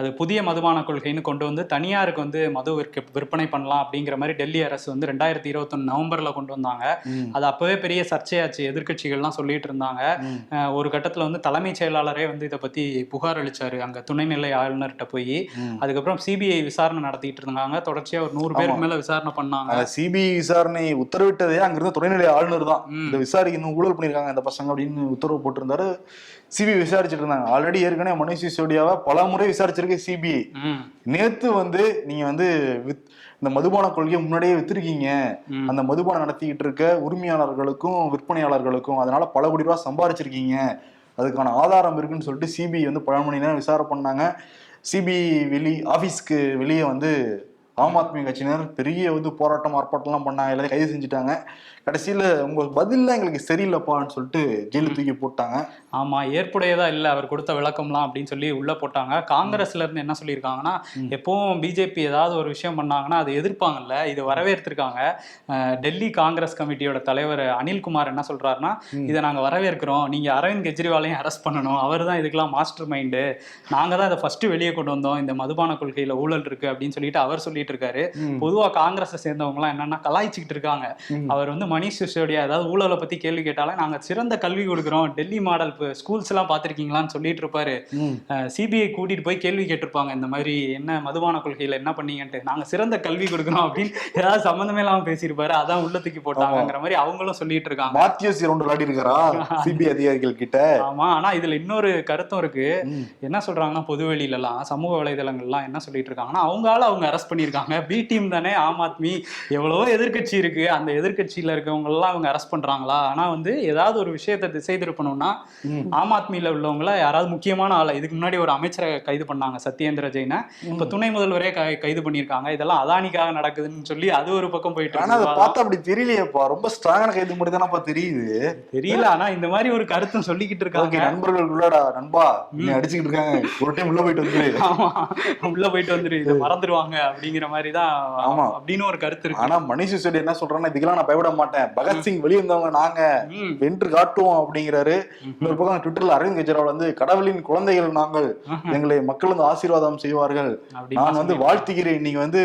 Speaker 2: அது புதிய மதுபான கொள்கைன்னு கொண்டு வந்து தனியாருக்கு வந்து மது விற்க விற்பனை பண்ணலாம் அப்படிங்கிற மாதிரி டெல்லி அரசு வந்து ரெண்டாயிரத்தி இருபத்தொன்னு நவம்பர்ல கொண்டு வந்தாங்க. அது அப்பவே பெரிய சர்ச்சையாச்சு. எதிர்க்கட்சிகள்லாம் சொல்லிட்டு இருந்தாங்க. ஒரு கட்டத்துல வந்து தலைமைச் செயலாளரே வந்து இதை பத்தி புகார் அளிச்சாரு. அங்க துணைநிலை ஆளுநர்கிட்ட போய். அதுக்கப்புறம் சிபிஐ விசாரணை நடத்திட்டு இருந்தாங்க. தொடர்ச்சியா ஒரு நூறு பேருக்கு மேல விசாரணை பண்ணாங்க.
Speaker 1: சிபிஐ விசாரணை உத்தரவிட்டதே அங்கிருந்த துணைநிலை ஆளுநர் தான். இந்த விசாரிக்கணும் ஊழல் பண்ணிருக்காங்க இந்த பசங்க அப்படின்னு உத்தரவு போட்டிருந்தாரு. சிபிஐ விசாரிச்சுட்டு இருந்தாங்க. ஆல்ரெடி ஏற்கனவே மணிஷ் சிசோடியாவை பல முறை விசாரிச்சிருக்கு சிபிஐ. நேத்து வந்து நீங்க வந்து வித்- இந்த மதுபான கொள்கையை முன்னாடியே வித்திருக்கீங்க. அந்த மதுபானம் நடத்திக்கிட்டு இருக்க உரிமையாளர்களுக்கும் விற்பனையாளர்களுக்கும் அதனால பல கோடி ரூபாய் சம்பாரிச்சிருக்கீங்க. அதுக்கான ஆதாரம் இருக்குன்னு சொல்லிட்டு சிபிஐ வந்து பல மணி நேரம் விசாரணை பண்ணாங்க. சிபிஐ வெளி ஆபீஸ்க்கு வெளியே வந்து ஆம் ஆத்மி கட்சியினர் பெரிய வந்து போராட்டம் ஆர்ப்பாட்டம்லாம் பண்ணாங்க எல்லாத்தையும் கைது செஞ்சுட்டாங்க. கடைசியில உங்க பதில்லாம் எங்களுக்கு சரியில்லைப்பான்னு சொல்லிட்டு ஜெயிலு தூக்கி போட்டாங்க.
Speaker 2: ஆமா ஏற்புடையதா இல்ல அவர் கொடுத்த விளக்கம்லாம் அப்படின்னு சொல்லி உள்ள போட்டாங்க. காங்கிரஸ்ல இருந்து என்ன சொல்லியிருக்காங்கன்னா எப்பவும் பிஜேபி ஏதாவது ஒரு விஷயம் பண்ணாங்கன்னா அதை எதிர்ப்பாங்கல்ல இது வரவேற்றிருக்காங்க டெல்லி காங்கிரஸ் கமிட்டியோட தலைவர் அனில்குமார் என்ன சொல்றாருன்னா இதை நாங்க வரவேற்கிறோம். நீங்க அரவிந்த் கெஜ்ரிவாலையும் அரெஸ்ட் பண்ணணும். அவர் தான் இதுக்கெல்லாம் மாஸ்டர் மைண்டு நாங்க தான் இதை ஃபர்ஸ்ட் வெளியே கொண்டு வந்தோம். இந்த மதுபான கொள்கையில ஊழல் இருக்கு அப்படின்னு சொல்லிட்டு அவர் சொல்லிட்டு இருக்காரு பொதுவா காங்கிரஸை சேர்ந்தவங்க எல்லாம் என்னன்னா கலாய்ச்சிக்கிட்டு இருக்காங்க. அவர் வந்து மணிஷ் சிசோடியா ஏதாவது ஊழலை பத்தி கேள்வி கேட்டாலே நாங்க சிறந்த கல்வி கொடுக்குறோம். டெல்லி மாடல் ஸ்கூல்ஸ் எல்லாம் பார்த்திருக்கீங்களான்னு சொல்லிட்டு இருப்பாரு. சிபிஐ கூட்டிட்டு போய் கேள்வி கேட்டிருப்பாங்க. இந்த மாதிரி என்ன மதுபான கொள்கையில என்ன பண்ணீங்கன்ட்டு. நாங்க சிறந்த கல்வி கொடுக்குறோம் அப்படின்னு ஏதாவது சம்மந்தமே இல்லாம பேசியிருப்பாரு. அதான் உள்ள தூக்கி போட்டாங்கங்கிற மாதிரி அவங்களும் சொல்லிட்டு இருக்காங்க
Speaker 1: மாத்தியோசி ரவுண்ட் விளையாடி இருக்காரா சிபிஐ அதிகாரிகள் கிட்ட?
Speaker 2: ஆமா. ஆனா இதுல இன்னொரு கருத்தும் இருக்கு. என்ன சொல்றாங்கன்னா பொதுவெளியில எல்லாம் சமூக வலைதளங்கள்லாம் என்ன சொல்லிட்டு இருக்காங்கன்னா அவங்களால அவங்க அரெஸ்ட் பண்ணியிருக்காங்க பி டீம் தானே ஆம் ஆத்மி. எவ்வளவோ எதிர்க்கட்சி இருக்கு. அந்த எதிர்க்கட்சியில இருக்கவங்க எல்லாம் அவங்க அரெஸ்ட் பண்றாங்களா? ஆனா வந்து ஏதாவது ஒரு விஷயத்தை திசை திருப்பணும்னா. ஆம் ஆத்மியில உள்ளவங்கள யாராவது முக்கியமான ஆளை இதுக்கு முன்னாடி ஒரு அமைச்சரை கைது பண்ணாங்க சத்யேந்திர ஜெயினை. இப்ப துணை முதல்வரே கைது பண்ணியிருக்காங்க. இதெல்லாம் அதானிக்காக நடக்குதுன்னு சொல்லி அது ஒரு பக்கம் போயிட்டு
Speaker 1: ஆனா அதை பார்த்தா அப்படி தெரியலையேப்பா. ரொம்ப ஸ்ட்ராங்கான கைது மட்டும் தானப்பா தெரியுது.
Speaker 2: தெரியல. ஆனா இந்த மாதிரி ஒரு கருத்தும் சொல்லிக்கிட்டு இருக்காங்க.
Speaker 1: நண்பர்கள் உள்ளடா நண்பா நீ அடிச்சுக்கிட்டு இருக்காங்க. ஒரு டைம் உள்ள போயிட்டு வந்து
Speaker 2: ஆமா. உள்ள போயிட்டு வந்துரு. இதை மறந்துடுவாங்க அப்படிங்கிற மாதிரி தான்
Speaker 1: ஆமா.
Speaker 2: அப்படின்னு ஒரு கருத்து இருக்கு.
Speaker 1: ஆனா மணிஷ் சிசோடி என்ன சொல்றான்னா இதுக்கெல்லாம் நான் பயப்பட மாட்டேன். பகத்சிங் வெளியே இருந்தவங்க நாங்க. வென்று காட்டுவோம் அப்படிங்கிறாரு. இன்னொரு பக்கம் ட்விட்டர்ல அரவிந்த் கெஜ்ரிவால் வந்து கடவுளின் குழந்தைகள் நாங்கள். எங்களை மக்கள் வந்து ஆசீர்வாதம் செய்வார்கள். நான் வந்து வாழ்த்துகிறேன். நீங்க வந்து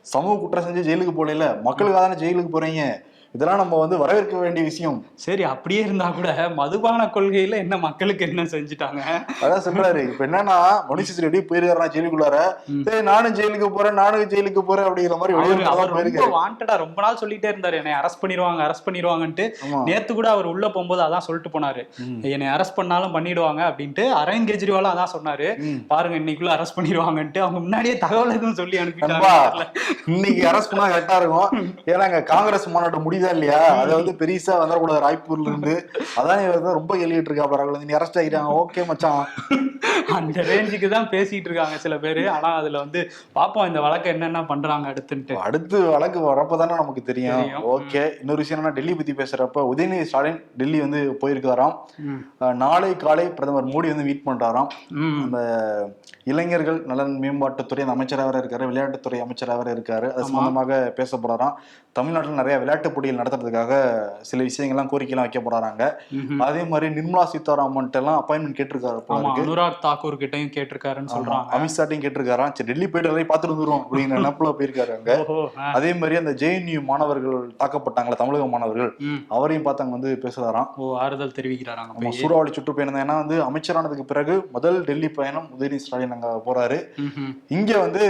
Speaker 1: சமூக குற்றம் செஞ்சு ஜெயிலுக்கு போகல மக்களுக்காக தானே ஜெயிலுக்கு போறீங்க. இதெல்லாம் நம்ம வந்து வரவேற்க வேண்டிய விஷயம்.
Speaker 2: சரி அப்படியே இருந்தா கூட மதுபான கொள்கையில என்ன மக்களுக்கு என்ன செஞ்சுட்டாங்க?
Speaker 1: அதான் சொல்றாரு. இப்ப என்னன்னா மனுஷ எப்படி போயிருக்காருனா ஜெயிலுக்குள்ளார. ஏய் நானும் ஜெயிலுக்கு போறேன் நானும் ஜெயிலுக்கு போறேன் அப்படிங்கிற மாதிரி
Speaker 2: அவரு ரொம்ப
Speaker 1: போயிருக்காரு
Speaker 2: வாண்டடா ரொம்ப நாள் சொல்லிட்டே இருந்தாரு. என்னை அரெஸ்ட் பண்ணிடுவாங்க அரெஸ்ட் பண்ணிடுவாங்கன்ட்டு. நேத்து கூட அவர் உள்ள போகும்போது அதான் சொல்லிட்டு போனாரு. என்னை அரெஸ்ட் பண்ணாலும் பண்ணிடுவாங்க அப்படின்ட்டு அரவிந்த் கெஜ்ரிவாலும் அதான் சொன்னாரு. பாருங்க இன்னைக்குள்ள அரெஸ்ட் பண்ணிடுவாங்கன்ட்டு. அவங்க முன்னாடியே தகவல் எதுவும் சொல்லி அனுப்பிட்டாங்க
Speaker 1: இன்னைக்கு அரெஸ்ட் பண்ணா கரெக்டா இருக்கும். ஏன்னா காங்கிரஸ் மாநாடு முடியுது புரியுதா இல்லையா? அதை வந்து பெருசா வந்துடக்கூடாது ராய்ப்பூர்ல இருந்து. அதான் இவர் ரொம்ப எழுதிட்டு இருக்கா காந்தி நீ அரெஸ்ட் ஆகிட்டாங்க ஓகே மச்சான்.
Speaker 2: அந்த ரேஞ்சுக்கு தான் பேசிட்டு இருக்காங்க சில பேரு. ஆனா அதுல வந்து பாப்போம் இந்த வழக்கு என்னென்ன பண்றாங்க? அடுத்துன்ட்டு.
Speaker 1: அடுத்து வழக்கு வரப்பதானே நமக்கு தெரியும். ஓகே. இன்னொரு விஷயம் என்னன்னா டெல்லி பத்தி பேசுறப்ப உதயநிதி ஸ்டாலின் டெல்லி வந்து போயிருக்காராம். நாளை காலை பிரதமர் மோடி வந்து மீட் பண்றாராம். அந்த இளைஞர்கள் நலன் மேம்பாட்டுத்துறை அமைச்சராக வேற இருக்காரு விளையாட்டுத்துறை அமைச்சராக வேற இருக்காரு. அது சம்பந்தமாக பேச போறாராம் தமிழ்நாட்டில் நிறைய விளையாட்டு போட்டிகள் நடத்துறதுக்காக சில விஷயங்கள்லாம் கோரிக்கைலாம் வைக்க போறாங்க. அதே மாதிரி நிர்மலா சீதாராமன் எல்லாம் அப்பாயின்மெண்ட் கேட்டிருக்காரு
Speaker 2: அனுராக் தாக்கூர் கிட்டயும் கேட்டிருக்காருன்னு சொல்றாங்க
Speaker 1: அமித்ஷாட்டையும் கேட்டிருக்காராம் சரி டெல்லி போயிட்டு அதை பார்த்துட்டு வந்துரும் அப்படிங்கிற நினப்புல போயிருக்காரு அங்க. அதே மாதிரி அந்த ஜேஎன்யூ மாணவர்கள் தாக்கப்பட்டாங்களே தமிழக மாணவர்கள். அவரையும் பார்த்து அங்க வந்து பேசுறாராம்
Speaker 2: ஓ ஆறுதல் போய்.
Speaker 1: சூறாவளி சுற்றுப்பயணம். ஏன்னா வந்து அமைச்சரானதுக்கு பிறகு முதல் டெல்லி பயணம் உதயநிதி ஸ்டாலின் அங்க போறாரு. இங்க வந்து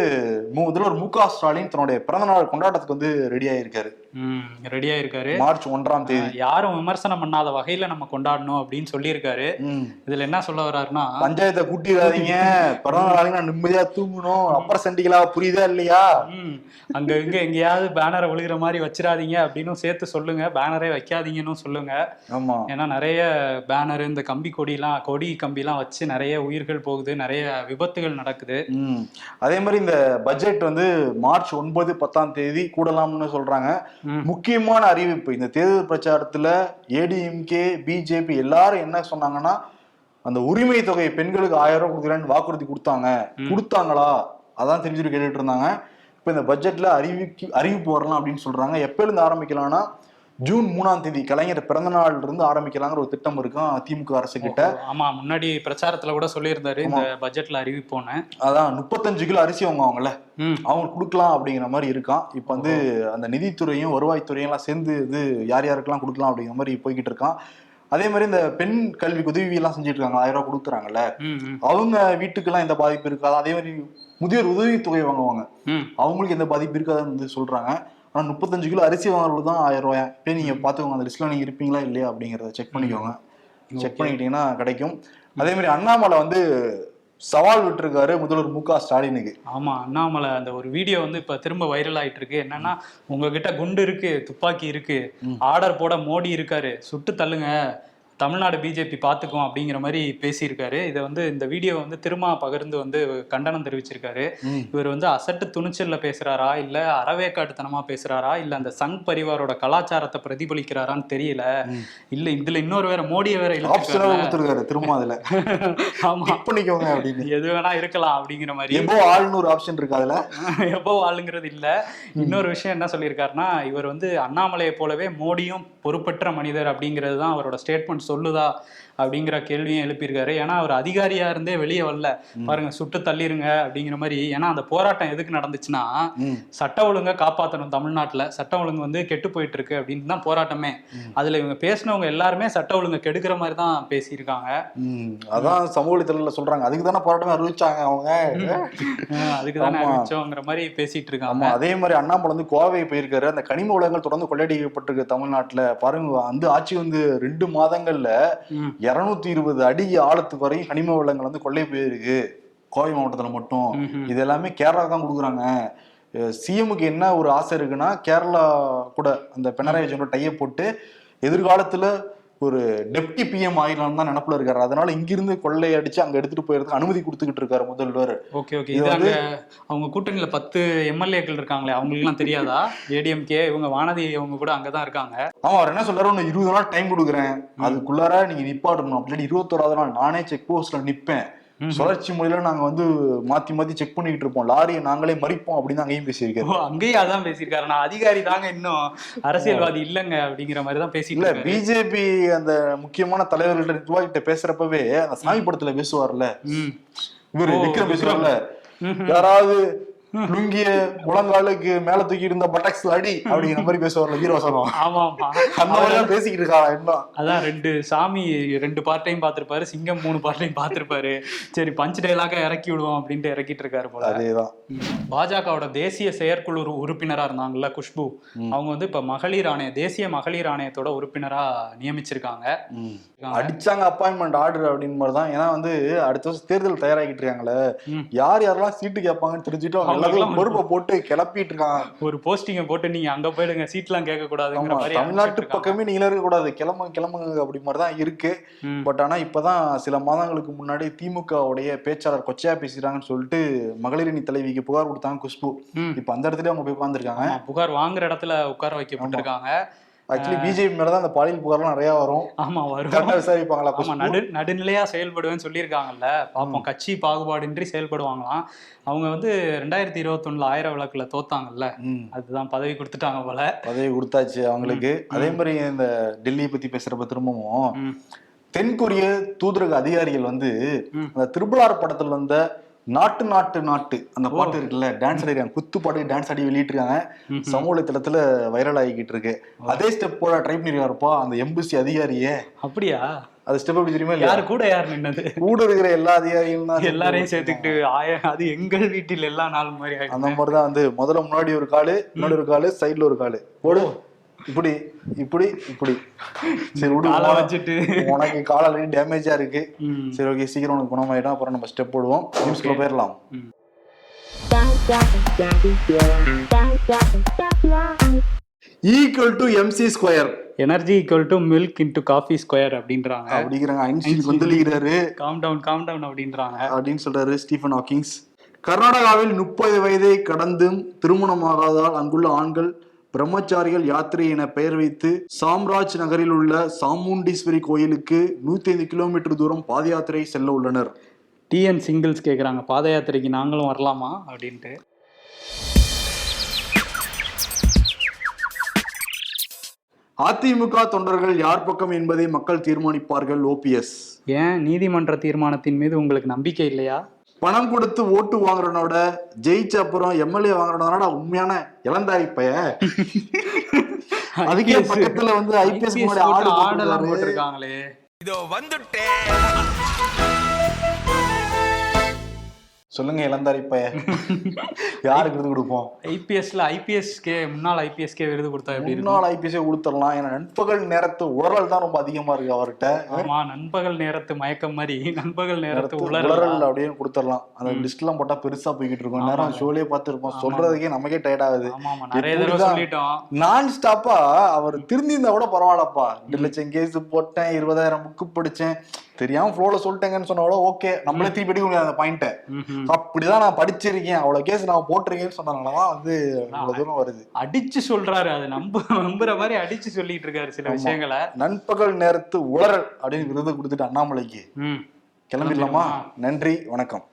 Speaker 1: முதல்வர் மு க ஸ்டாலின் தன்னுடைய பிறந்த நாள் கொண்டாட்டத்துக்கு வந்து ரெடி ஆயிருக்காரு
Speaker 2: ரெடியா இருக்காரு
Speaker 1: மார்ச் ஒன்றாம் தேதி.
Speaker 2: யாரும் விமர்சனம் பண்ணாத வகையில நம்ம கொண்டாடணும் அப்படின்னு சொல்லியிருக்காரு. இதுல என்ன சொல்ல வர்றாருன்னா
Speaker 1: பஞ்சாயத்தை கூட்டிடாதீங்க. நான் நிம்மதியா தூங்கணும். அப்புறம் சண்டிகளா புரியுதா இல்லையா?
Speaker 2: அங்க இங்க எங்கேயாவது பேனரை விழுகிற மாதிரி வச்சிடாதீங்க அப்படின்னு சேர்த்து சொல்லுங்க. பேனரே வைக்காதீங்கன்னு சொல்லுங்க.
Speaker 1: ஆமா.
Speaker 2: ஏன்னா நிறைய பேனர் இந்த கம்பி கொடிலாம் கொடி கம்பிலாம் வச்சு நிறைய உயிர்கள் போகுது. நிறைய விபத்துகள் நடக்குது.
Speaker 1: அதே மாதிரி இந்த பட்ஜெட் வந்து மார்ச் ஒன்பது பத்தாம் தேதி கூடலாம்னு சொல்றாங்க. முக்கியமான அறிவிப்பு. இந்த தேர்தல் பிரச்சாரத்துல ஏடிஎம்கே பிஜேபி எல்லாரும் என்ன சொன்னாங்கன்னா அந்த உரிமை தொகை பெண்களுக்கு ஆயிரம் ரூபாய் கொடுக்குறேன்னு வாக்குறுதி கொடுத்தாங்க. கொடுத்தாங்களா? அதான் தெரிஞ்சுட்டு கேட்டுட்டு இருந்தாங்க. இப்ப இந்த பட்ஜெட்ல அறிவிக்கு அறிவிப்பு வரலாம் அப்படின்னு சொல்றாங்க. எப்ப இருந்து ஆரம்பிக்கலாம்னா ஜூன் மூணாம் தேதி கலைஞர் பிறந்த நாள்ல இருந்து ஆரம்பிக்கலாங்கிற ஒரு திட்டம் இருக்கும் திமுக அரசு கிட்ட
Speaker 2: ஆமா முன்னாடி பிரச்சாரத்துல கூட சொல்லியிருந்தாரு இந்த பட்ஜெட்ல அறிவிப்போன்னு.
Speaker 1: அதான் முப்பத்தஞ்சு கிலோ அரிசி வாங்குவாங்கல்ல
Speaker 2: ம்.
Speaker 1: அவங்க கொடுக்கலாம் அப்படிங்கிற மாதிரி இருக்கான் இப்போ வந்து அந்த நிதித்துறையும் வருவாய்த்துறையும் எல்லாம் சேர்ந்து இது யார் யாருக்கெல்லாம் கொடுக்கலாம் அப்படிங்கிற மாதிரி போய்கிட்டு இருக்கான் அதே மாதிரி இந்த பெண் கல்விக்கு உதவி எல்லாம் செஞ்சுட்டு இருக்காங்க ஆயிரம் ரூபாய் கொடுக்குறாங்கல்ல. அவங்க வீட்டுக்கெல்லாம் எந்த பாதிப்பு இருக்காது? அதே மாதிரி முதியோர் உதவித்தொகை வாங்குவாங்க. அவங்களுக்கு எந்த பாதிப்பு இருக்காதுன்னு வந்து சொல்றாங்க. ஆனா முப்பத்தஞ்சு கிலோ அரிசி வாங்குறது தான் ஆயிரம் ரூபாய் இப்போ நீங்க பாத்துக்கோங்க அந்த லிஸ்ட்ல நீங்க இருப்பீங்களா இல்லையா அப்படிங்கறத செக் பண்ணிக்கோங்க. செக் பண்ணிக்கிட்டீங்கன்னா கிடைக்கும். அதே மாதிரி அண்ணாமலை வந்து சவால் விட்டுருக்காரு முதல்வர் மு க ஸ்டாலினுக்கு.
Speaker 2: ஆமா அண்ணாமலை அந்த ஒரு வீடியோ வந்து இப்ப திரும்ப வைரல் ஆயிட்டு இருக்கு என்னன்னா உங்ககிட்ட குண்டு இருக்கு துப்பாக்கி இருக்கு ஆர்டர் போட மோடி இருக்காரு. சுட்டு தள்ளுங்க. தமிழ்நாடு பிஜேபி பாத்துக்கும் அப்படிங்கிற மாதிரி பேசியிருக்காரு. இதை வந்து இந்த வீடியோ வந்து திரும்ப பகிர்ந்து வந்து கண்டனம் தெரிவிச்சிருக்காரு. இவர் வந்து அசட்டு துணிச்சல்ல பேசுறாரா? இல்ல அறவேக்காட்டுத்தனமா பேசுறாரா? இல்ல அந்த சங் பரிவாரோட கலாச்சாரத்தை பிரதிபலிக்கிறாரான்னு தெரியல. இல்ல இதுல இன்னொரு வேற மோடியை வேற இழுத்துருக்காரு
Speaker 1: திரும்ப அதுல.
Speaker 2: ஆமா.
Speaker 1: பண்ணிக்கோங்க அப்படின்னு.
Speaker 2: எது வேணா இருக்கலாம் அப்படிங்கிற மாதிரி.
Speaker 1: எபோ ஆள்னு ஒரு ஆப்ஷன் இருக்கு அதுல.
Speaker 2: எப்போ ஆளுங்கிறது இல்ல. இன்னொரு விஷயம் என்ன சொல்லியிருக்காருன்னா இவர் வந்து அண்ணாமலையை போலவே மோடியும் பொறுப்பற்ற மனிதர் அப்படிங்கிறது தான் அவரோட ஸ்டேட்மெண்ட் சொல்லுதா அப்படிங்கிற கேள்வியும் எழுப்பியிருக்காரு. ஏன்னா அவர் அதிகாரியா இருந்தே வெளியே வரல. பாருங்க சுட்டு தள்ளிருங்க அப்படிங்கிற மாதிரி. ஏன்னா அந்த போராட்டம் எதுக்கு நடந்துச்சுன்னா. சட்ட ஒழுங்கை காப்பாற்றணும் தமிழ்நாட்டுல. சட்ட ஒழுங்கு வந்து கெட்டு போயிட்டு இருக்கு அப்படின்னு தான் போராட்டமே. அதுல இவங்க பேசினவங்க எல்லாருமே சட்ட ஒழுங்கை கெடுக்கிற மாதிரி தான் பேசியிருக்காங்க.
Speaker 1: அதான் சமூக வலைத்தளத்துல சொல்றாங்க. அதுக்கு தானே போராட்டமே அறிவிச்சாங்க அவங்க.
Speaker 2: அதுக்கு தானே. அறிவிச்சோங்கிற மாதிரி பேசிட்டு இருக்காங்க
Speaker 1: அதே மாதிரி அண்ணாமலை வந்து கோவை போயிருக்காரு. அந்த கனிம வளங்கள் தொடர்ந்து கொள்ளையடிக்கப்பட்டிருக்கு தமிழ்நாட்டுல. பாருங்க வந்து ஆட்சி வந்து ரெண்டு மாதங்கள்ல
Speaker 2: ம்.
Speaker 1: இருநூத்தி இருபது அடி ஆழத்துக்கு வரையும் கனிம வளங்கள் வந்து கொள்ளை போயிருக்கு கோவை மாவட்டத்துல மட்டும். இது எல்லாமே கேரளா தான் கொடுக்குறாங்க சிஎம்முக்கு என்ன ஒரு ஆசை இருக்குன்னா கேரளா கூட அந்த பினராயி விஜயனோட டைய போட்டு எதிர்காலத்துல ஒரு டெப்டி பிஎம் ஆயிடலாம் தான் நினப்புல இருக்காரு. அதனால இங்கிருந்து கொள்ளை அடிச்சு அங்க எடுத்துட்டு போயிருக்க அனுமதி கொடுத்துக்கிட்டு இருக்காரு முதல்வர்.
Speaker 2: Okay okay.
Speaker 1: இது
Speaker 2: அங்க அவங்க கூட்டணியில பத்து எம்எல்ஏக்கள் இருக்காங்களே அவங்களுக்கு எல்லாம் தெரியாதா ஏடிஎம்கே இவங்க வானதி அவங்க கூட அங்கதான் இருக்காங்க.
Speaker 1: ஆமா அவர் என்ன சொல்றாரு? ஒன்னு இருபது நாள் டைம் கொடுக்குறேன். அதுக்குள்ளார நீங்க நிப்பாட்டணும். அப்படி இருபத்தோராவது நாள் நானே செக் போஸ்ட்ல நிப்பேன். சுழற்சி முறையில நாங்க வந்து மாத்தி மாத்தி செக் பண்ணிட்டு இருப்போம். லாரியை நாங்களே மறிப்போம் அப்படின்னு அங்கேயும் பேசியிருக்காரு.
Speaker 2: அங்கேயும் அதான் பேசியிருக்காரு. நான் அதிகாரி தாங்க இன்னும். அரசியல்வாதி இல்லைங்க அப்படிங்கிற மாதிரி தான் பேசிட்டு
Speaker 1: பிஜேபி அந்த முக்கியமான தலைவர்கள்ட்ட நிர்வாகிட்ட பேசுறப்பவே அந்த சாமி படத்துல பேசுவார்ல. இவரு விக்ரம் பேசுவார்ல. யாராவது லுங்கிய முழங்காலுக்கு மேல தூக்கி இருந்த பட்டாக்ஸ்ல அடி அப்படிங்கிற மாதிரி பேசுவார்ல வீரவசனம்
Speaker 2: ஆமா ஆமா
Speaker 1: அந்த மாதிரி பேசிக்கிட்டு இருக்காங்க என்ன?
Speaker 2: அதான் ரெண்டு சாமி ரெண்டு பார்ட்டையும் பார்த்திருப்பாரு சிங்கம் மூணு பார்ட்டையும் பார்த்திருப்பாரு. சரி பஞ்ச் டைலாக இறக்கி விடுவோம் அப்படின்ட்டு இறக்கிட்டு இருக்காரு போல.
Speaker 1: அதேதான்.
Speaker 2: பாஜகவோட தேசிய செயற்குழு உறு- உறுப்பினரா இருந்தாங்கல்ல குஷ்பு. அவங்க வந்து இப்ப மகளிர் ஆணைய தேசிய மகளிர் ஆணையத்தோட உறுப்பினரா நியமிச்சிருக்காங்க.
Speaker 1: அடிச்சாங்க அப்பாயின்மெண்ட் ஆர்டர் அப்படின்னு மாதிரி தான் ஏன்னா வந்து அடுத்த வருஷம் தேர்தல் தயாராகிட்டு இருக்காங்களே. யார் யாரெல்லாம் சீட்டு கேட்பாங்கன்னு தெரிஞ்சுட்டு எல்லாத்துக்கும் பொறுப்பை போட்டு கிளப்பிட்டு இருக்காங்க
Speaker 2: ஒரு போஸ்டிங்கை போட்டு நீங்க அங்க போயிடுங்க சீட்லாம் கேட்க கூடாதுங்கிற
Speaker 1: ஆமா
Speaker 2: மாதிரி
Speaker 1: தமிழ்நாட்டு. பக்கமே நீங்களே இருக்க கூடாது கிளம்புங்க கிளம்புங்க அப்படி மாதிரி தான் இருக்கு. பட் ஆனா இப்பதான் சில மாதங்களுக்கு முன்னாடி திமுகவுடைய பேச்சாளர் கொச்சையா பேசுறாங்கன்னு சொல்லிட்டு மகளிரணி தலைவிக்கு புகார் கொடுத்தாங்க குஷ்பு. இப்ப அந்த இடத்துல அவங்க போய் உட்காந்துருக்காங்க
Speaker 2: புகார் வாங்குற இடத்துல உட்கார வைக்கப்பட்டிருக்காங்க.
Speaker 1: ஆக்சுவலி பிஜேபி மேலதான் அந்த பாலியல் புகார்லாம் நிறைய வரும்.
Speaker 2: ஆமா வரும்.
Speaker 1: விசாரிப்பாங்களா
Speaker 2: ஆமா நடு நடுநிலையா செயல்படுவேன்னு சொல்லியிருக்காங்கல்ல. பாப்போம் கட்சி பாகுபாடின்றி செயல்படுவாங்களாம். அவங்க வந்து ரெண்டாயிரத்தி இருபத்தொன்னுல ஆயிரம் விளக்குல தோத்தாங்கல்ல. அதுதான் பதவி கொடுத்துட்டாங்க போல.
Speaker 1: பதவி கொடுத்தாச்சு அவங்களுக்கு. அதே மாதிரி இந்த டெல்லியை பத்தி பேசுறப்ப திரும்பவும். தென்கொரிய தூதரக அதிகாரிகள் வந்து. அந்த திருபுலார் படத்துல வந்த நாட்டு நாட்டு நாட்டு. அந்த பாட்டு இருக்குல்ல டான்ஸ் ஆடிருக்காங்க. குத்து பாட்டு டான்ஸ் ஆடி வெளியிட்டிருக்காங்க.
Speaker 2: ம்ஹும்.
Speaker 1: சமூக வலைத்தளத்துல வைரல் ஆகிக்கிட்டு இருக்கு அதே ஸ்டெப் போட ட்ரை பண்ணிருக்காருப்பா அந்த எம்பசி அதிகாரியே.
Speaker 2: அப்படியா?
Speaker 1: அது ஸ்டெப் எப்படி தெரியுமா
Speaker 2: யாரு கூட யார் நின்னது?
Speaker 1: கூட இருக்கிற எல்லா அதிகாரிகளும் தான்
Speaker 2: எல்லாரையும் சேர்த்துக்கிட்டு ஆய அது எங்கள் வீட்டில் எல்லா நாள் மாதிரி
Speaker 1: அந்த
Speaker 2: ஆயிடும்
Speaker 1: மாதிரிதான் வந்து முதல்ல முன்னாடி ஒரு காலு முன்னாடி ஒரு காலு சைடுல ஒரு காலு. போடு. இப்படி இப்படி இப்படி. சரி விடு
Speaker 2: வச்சுட்டு.
Speaker 1: உனக்கு கால் ஆல்ரெடி டேமேஜா இருக்கு. சரி ஓகே சீக்கிரம் உனக்கு குணமாயிடும். அப்புறம் நம்ம ஸ்டெப் போடுவோம். நியூஸ்க்குள்ள போயிடலாம் equal to MC square
Speaker 2: energy equal to milk into coffee square அப்படின்றாங்க.
Speaker 1: அப்படிங்கிறாங்க. ஐன்ஸ்டீன் கொந்தளிக்கிறாரு.
Speaker 2: காம் டவுன் காம் டவுன் அப்படின்றாங்க.
Speaker 1: அப்படின்னு சொல்றாரு ஸ்டீஃபன் ஹாக்கிங்ஸ் கர்நாடகாவில் முப்பது வயதை கடந்தும் திருமணமாகாததால் அங்குள்ள ஆண்கள் பிரம்மச்சாரிகள் யாத்திரை என பெயர் வைத்து சாம்ராஜ் நகரில் உள்ள சாமுண்டீஸ்வரி கோயிலுக்கு நூத்தி ஐந்து கிலோமீட்டர் தூரம் பாத யாத்திரை செல்ல உள்ளனர்.
Speaker 2: டிஎன் சிங்கிள்ஸ் கேக்குறாங்க. பாத யாத்திரைக்கு நாங்களும் வரலாமா? அப்படின்ட்டு.
Speaker 1: அதிமுக தொண்டர்கள் யார் பக்கம் என்பதை மக்கள் தீர்மானிப்பார்கள் ஓபிஎஸ்
Speaker 2: ஏன் நீதிமன்ற தீர்மானத்தின் மீது உங்களுக்கு நம்பிக்கை இல்லையா?
Speaker 1: பணம் கொடுத்து ஓட்டு வாங்குறவனோட ஜெயிச்ச அப்புறம் எம்எல்ஏ வாங்குறவனோட உண்மையான இளந்தாரி பைய? அதுக்கே பக்கத்துல வந்து ஐபிஎஸ் ஆடு போட்டிருக்காரு.
Speaker 2: போட்டிருக்காங்களே.
Speaker 3: இதோ வந்துட்டேன்.
Speaker 1: சொல்லுங்க இளந்தாரி பைய யாருக்கு விருது கொடுப்போம்?
Speaker 2: ஐபிஎஸ்ல ஐபிஎஸ்கே முன்னாள் ஐபிஎஸ்கே விருது கொடுத்தா எப்படி
Speaker 1: முன்னாள் ஐபிஎஸ்ஏ கொடுத்துடலாம். ஏன்னா நண்பகல் நேரத்து உரல் தான் ரொம்ப அதிகமா இருக்கு அவர்கிட்ட.
Speaker 2: ஆமா நண்பகல் நேரத்து மயக்கம் மாதிரி நண்பகல் நேரத்து
Speaker 1: உலரல் அப்படின்னு கொடுத்துடலாம். அந்த லிஸ்ட் எல்லாம் போட்டா பெருசா போய்கிட்டு இருக்கும். நேரம் ஷோலயே பார்த்துருப்போம். சொல்றதுக்கே நமக்கே டயர்ட் ஆகுது.
Speaker 2: நிறைய தடவை சொல்லிட்டோம்.
Speaker 1: நான் ஸ்டாப்பா அவர் திருந்திருந்தா கூட பரவாயில்லப்பா. ரெண்டு லட்சம் கேஸ் போட்டேன் இருபதாயிரம் புக்கு படிச்சேன். தெரியாம ஃப்ளோல சொல்லிட்டேங்கன்னு சொன்னா கூட ஓகே நம்மளே திருப்பி எடுக்க முடியாது அந்த பாயிண்ட்டை. அப்படிதான் நான் படிச்சிருக்கேன். அவ்வளவு கேஸ் நான் போட்டிருக்கேன்னு சொன்னதுனாலதான் வந்து இவ்வளவு தூரம் வருது.
Speaker 2: அடிச்சு சொல்றாரு அது நம்ப நம்புற மாதிரி அடிச்சு சொல்லிட்டு இருக்காரு சில விஷயங்களை.
Speaker 1: நண்பகல் நேரத்து உளறல் அப்படின்னு விருது கொடுத்துட்டு அண்ணாமலைக்கு. கிளம்பிடலாமா? நன்றி வணக்கம்.